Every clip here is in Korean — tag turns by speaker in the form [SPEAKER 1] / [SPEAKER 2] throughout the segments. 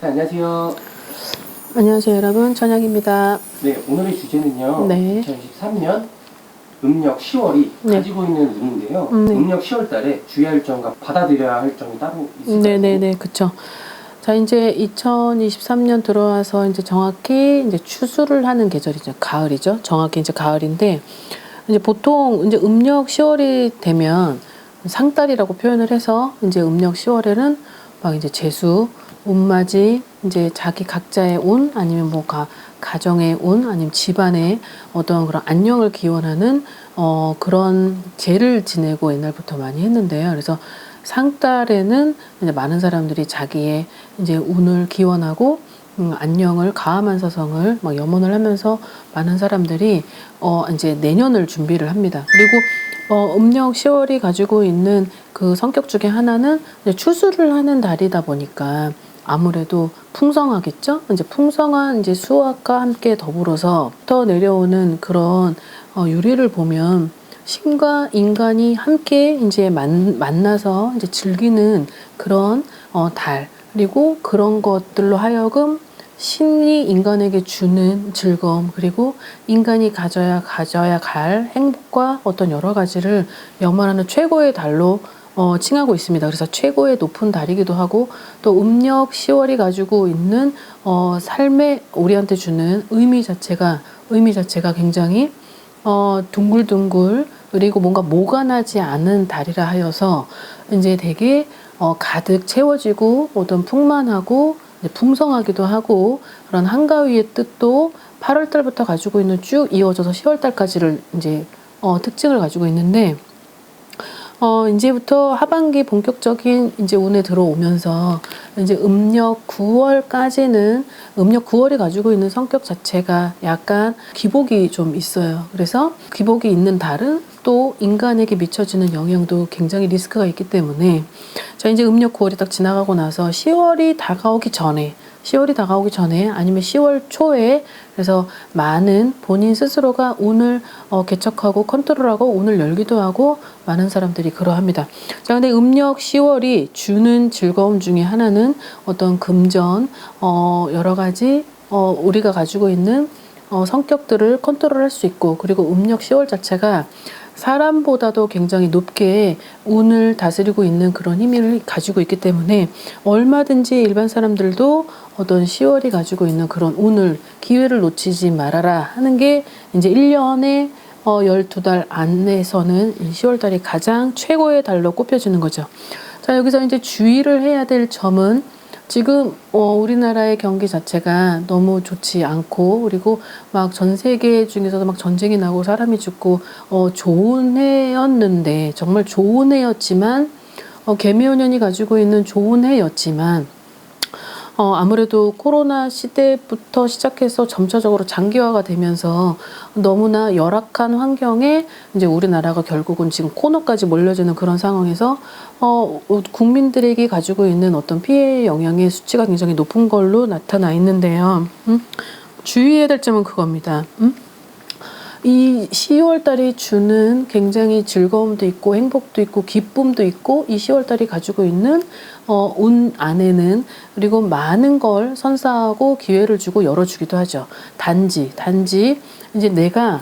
[SPEAKER 1] 네, 안녕하세요.
[SPEAKER 2] 안녕하세요 여러분 천양입니다.
[SPEAKER 1] 네, 오늘의 주제는요.
[SPEAKER 2] 네.
[SPEAKER 1] 2023년 음력 10월이
[SPEAKER 2] 네.
[SPEAKER 1] 가지고 있는 운인데요.
[SPEAKER 2] 음, 네.
[SPEAKER 1] 음력 10월 달에 주의할 점과 받아들여야 할 점이 따로 있을까요?
[SPEAKER 2] 네 네 네 그쵸. 자 이제 2023년 들어와서 이제 정확히 이제 추수를 하는 계절이죠 가을이죠. 정확히 이제 가을인데 이제 보통 이제 음력 10월이 되면 상달이라고 표현을 해서 이제 음력 10월에는 막 이제 재수, 운맞이, 이제 자기 각자의 운 아니면 뭐 가, 가정의 운 아니면 집안의 어떤 그런 안녕을 기원하는 어 그런节를 지내고 옛날부터 많이 했는데요. 그래서 상달에는 이제 많은 사람들이 자기의 이제 운을 기원하고 음, 안녕을 가함한 사성을 막 염원을 하면서 많은 사람들이 어 이제 내년을 준비를 합니다. 그리고 어 음력 10월이 가지고 있는 그 성격 중에 하나는 추수를 하는 달이다 보니까 아무래도 풍성하겠죠. 이제 풍성한 이제 수확과 함께 더불어서 더 내려오는 그런 어, 유리를 보면 신과 인간이 함께 이제 만, 만나서 이제 즐기는 그런 어, 달 그리고 그런 것들로 하여금 신이 인간에게 주는 즐거움 그리고 인간이 가져야 가져야 갈 행복과 어떤 여러 가지를 염원하는 최고의 달로 어, 칭하고 있습니다. 그래서 최고의 높은 달이기도 하고 또 음력 10월이 가지고 있는 어, 삶에 우리한테 주는 의미 자체가 의미 자체가 굉장히 어, 둥글둥글 그리고 뭔가 모관하지 않은 달이라 하여서 이제 되게 어, 가득 채워지고 어떤 풍만하고 풍성하기도 하고 그런 한가위의 뜻도 8월 달부터 가지고 있는 쭉 이어져서 10월 달까지를 이제 어, 특징을 가지고 있는데 어, 이제부터 하반기 본격적인 이제 운에 들어오면서 이제 음력 9월까지는 음력 9월이 가지고 있는 성격 자체가 약간 기복이 좀 있어요. 그래서 기복이 있는 달은 또 인간에게 미쳐지는 영향도 굉장히 리스크가 있기 때문에 자, 이제 음력 9월이 딱 지나가고 나서 10월이 다가오기 전에 10월이 다가오기 전에 아니면 10월 초에 그래서 많은 본인 스스로가 운을 어, 개척하고 컨트롤하고 운을 열기도 하고 많은 사람들이 그러합니다. 자, 근데 음력 10월이 주는 즐거움 중에 하나는 어떤 금전, 어, 여러 가지 어, 우리가 가지고 있는 어, 성격들을 컨트롤할 수 있고 그리고 음력 10월 자체가 사람보다도 굉장히 높게 운을 다스리고 있는 그런 힘을 가지고 있기 때문에 얼마든지 일반 사람들도 어떤 10월이 가지고 있는 그런 운을 기회를 놓치지 말아라 하는 게 이제 1년에 어 12달 안에서는 이 10월 달이 가장 최고의 달로 꼽혀지는 거죠. 자, 여기서 이제 주의를 해야 될 점은 지금 어, 우리나라의 경기 자체가 너무 좋지 않고 그리고 막 전 세계 중에서도 막 전쟁이 나고 사람이 죽고 어, 좋은 해였는데 정말 좋은 해였지만 어, 개미오년이 가지고 있는 좋은 해였지만 어, 아무래도 코로나 시대부터 시작해서 점차적으로 장기화가 되면서 너무나 열악한 환경에 이제 우리나라가 결국은 지금 코너까지 몰려지는 그런 상황에서 어, 국민들에게 가지고 있는 어떤 피해 영향의 수치가 굉장히 높은 걸로 나타나 있는데요. 음? 주의해야 될 점은 그겁니다. 음? 이 10월 달이 주는 굉장히 즐거움도 있고 행복도 있고 기쁨도 있고 이 10월 달이 가지고 있는 어, 운 안에는 그리고 많은 걸 선사하고 기회를 주고 열어주기도 하죠. 단지 단지 이제 내가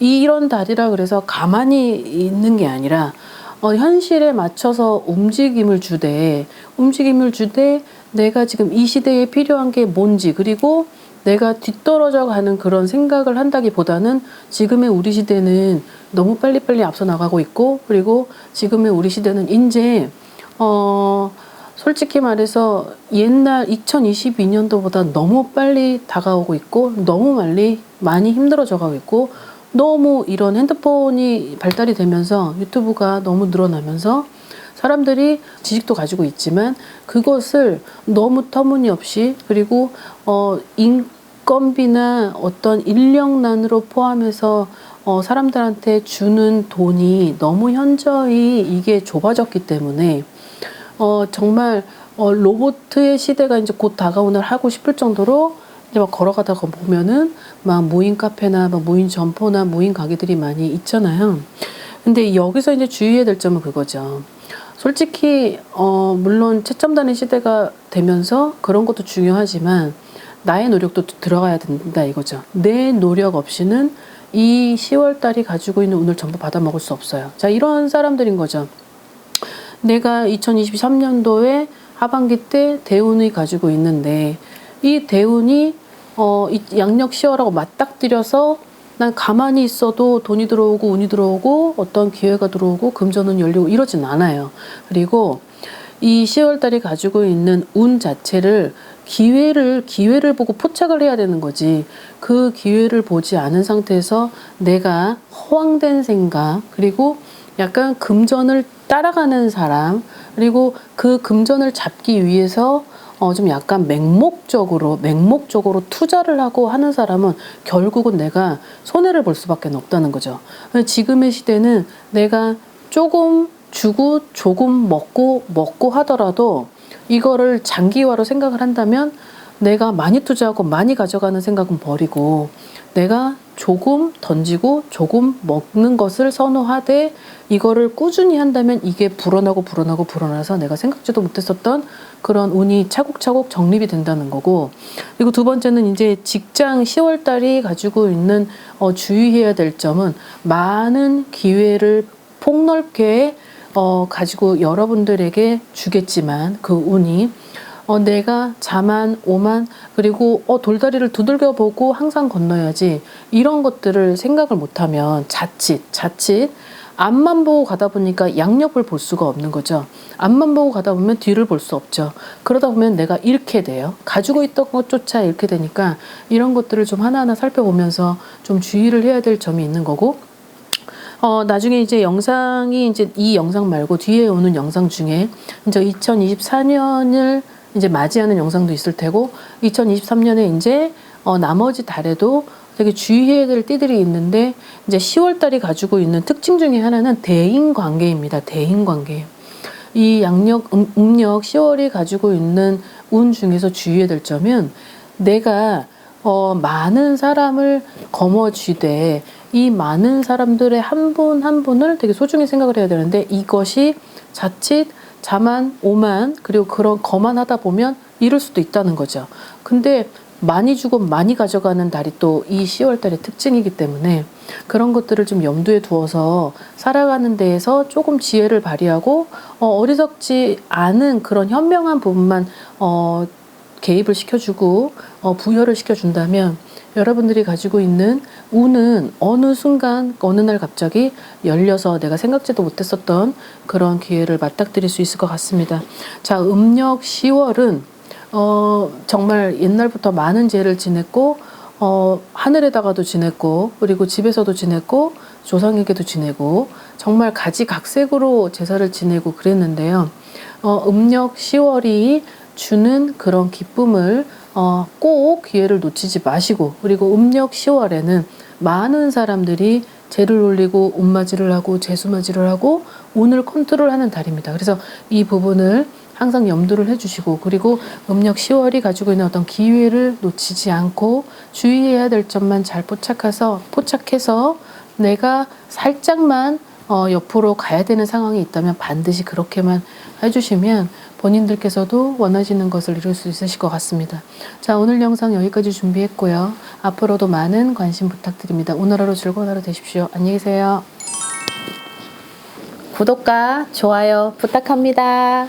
[SPEAKER 2] 이런 달이라 그래서 가만히 있는 게 아니라 어, 현실에 맞춰서 움직임을 주되 움직임을 주되 내가 지금 이 시대에 필요한 게 뭔지 그리고 내가 뒤떨어져 가는 그런 생각을 한다기보다는 지금의 우리 시대는 너무 빨리빨리 앞서 나가고 있고 그리고 지금의 우리 시대는 이제 어 솔직히 말해서 옛날 2022년도보다 너무 빨리 다가오고 있고 너무 빨리 많이 힘들어져 가고 있고 너무 이런 핸드폰이 발달이 되면서 유튜브가 너무 늘어나면서 사람들이 지식도 가지고 있지만 그것을 너무 터무니없이 그리고 어 인 건비나 어떤 인력난으로 포함해서 어 사람들한테 주는 돈이 너무 현저히 이게 좁아졌기 때문에 어 정말 어 로봇의 시대가 이제 곧 다가오늘 하고 싶을 정도로 이제 막 걸어가다가 보면은 막 무인 카페나 막 무인 점포나 무인 가게들이 많이 있잖아요. 근데 여기서 이제 주의해야 될 점은 그거죠. 솔직히 어 물론 채점단의 시대가 되면서 그런 것도 중요하지만 나의 노력도 들어가야 된다 이거죠. 내 노력 없이는 이 10월 달이 가지고 있는 운을 전부 받아 먹을 수 없어요. 자, 이런 사람들인 거죠. 내가 2023년도에 하반기 때 대운이 가지고 있는데 이 대운이 어, 이 양력 10월하고 맞닥뜨려서 난 가만히 있어도 돈이 들어오고 운이 들어오고 어떤 기회가 들어오고 금전은 열리고 이러진 않아요. 그리고 이 10월 달이 가지고 있는 운 자체를 기회를 기회를 보고 포착을 해야 되는 거지. 그 기회를 보지 않은 상태에서 내가 허황된 생각 그리고 약간 금전을 따라가는 사람 그리고 그 금전을 잡기 위해서 어 좀 약간 맹목적으로 맹목적으로 투자를 하고 하는 사람은 결국은 내가 손해를 볼 수밖에 없다는 거죠. 지금의 시대는 내가 조금 주고 조금 먹고 먹고 하더라도 이거를 장기화로 생각을 한다면 내가 많이 투자하고 많이 가져가는 생각은 버리고 내가 조금 던지고 조금 먹는 것을 선호하되 이거를 꾸준히 한다면 이게 불어나고 불어나고 불어나서 내가 생각지도 못했었던 그런 운이 차곡차곡 정립이 된다는 거고. 그리고 두 번째는 이제 직장 10월 달이 가지고 있는 어, 주의해야 될 점은 많은 기회를 폭넓게 어, 가지고 여러분들에게 주겠지만 그 운이 어, 내가 자만 오만 그리고 어, 돌다리를 두들겨 보고 항상 건너야지 이런 것들을 생각을 못하면 자칫 자칫 앞만 보고 가다 보니까 양옆을 볼 수가 없는 거죠. 앞만 보고 가다 보면 뒤를 볼 수 없죠. 그러다 보면 내가 잃게 돼요. 가지고 있던 것조차 잃게 되니까 이런 것들을 좀 하나하나 살펴보면서 좀 주의를 해야 될 점이 있는 거고 어, 나중에 이제 영상이 이제 이 영상 말고 뒤에 오는 영상 중에 이제 2024년을 이제 맞이하는 영상도 있을 테고 2023년에 이제 어, 나머지 달에도 되게 주의해야 될 띠들이 있는데 이제 10월 달이 가지고 있는 특징 중에 하나는 대인 관계입니다. 대인 관계. 이 양력 음, 음력 10월이 가지고 있는 운 중에서 주의해야 될 점은 내가 어, 많은 사람을 거머쥐되 이 많은 사람들의 한분한 분을 되게 소중히 생각을 해야 되는데 이것이 자칫 자만 오만 그리고 그런 거만하다 보면 이럴 수도 있다는 거죠. 근데 많이 주고 많이 가져가는 달이 또 이 10월 달의 특징이기 때문에 그런 것들을 좀 염두에 두어서 살아가는 데에서 조금 지혜를 발휘하고 어, 어리석지 않은 그런 현명한 부분만 어, 개입을 시켜주고 어, 부여를 시켜준다면 여러분들이 가지고 있는 운은 어느 순간 어느 날 갑자기 열려서 내가 생각지도 못했었던 그런 기회를 맞닥뜨릴 수 있을 것 같습니다. 자, 음력 10월은 어, 정말 옛날부터 많은 죄를 지냈고 어, 하늘에다가도 지냈고 그리고 집에서도 지냈고 조상에게도 지내고 정말 가지각색으로 제사를 지내고 그랬는데요. 어, 음력 10월이 주는 그런 기쁨을 어, 꼭 기회를 놓치지 마시고 그리고 음력 10월에는 많은 사람들이 재를 올리고 옷맞이를 하고 재수맞이를 하고 운을 컨트롤하는 달입니다. 그래서 이 부분을 항상 염두를 해주시고 그리고 음력 10월이 가지고 있는 어떤 기회를 놓치지 않고 주의해야 될 점만 잘 포착해서 포착해서 내가 살짝만 어, 옆으로 가야 되는 상황이 있다면 반드시 그렇게만 해주시면 본인들께서도 원하시는 것을 이룰 수 있으실 것 같습니다. 자, 오늘 영상 여기까지 준비했고요. 앞으로도 많은 관심 부탁드립니다. 오늘 하루 즐거운 하루 되십시오. 안녕히 계세요. 구독과 좋아요 부탁합니다.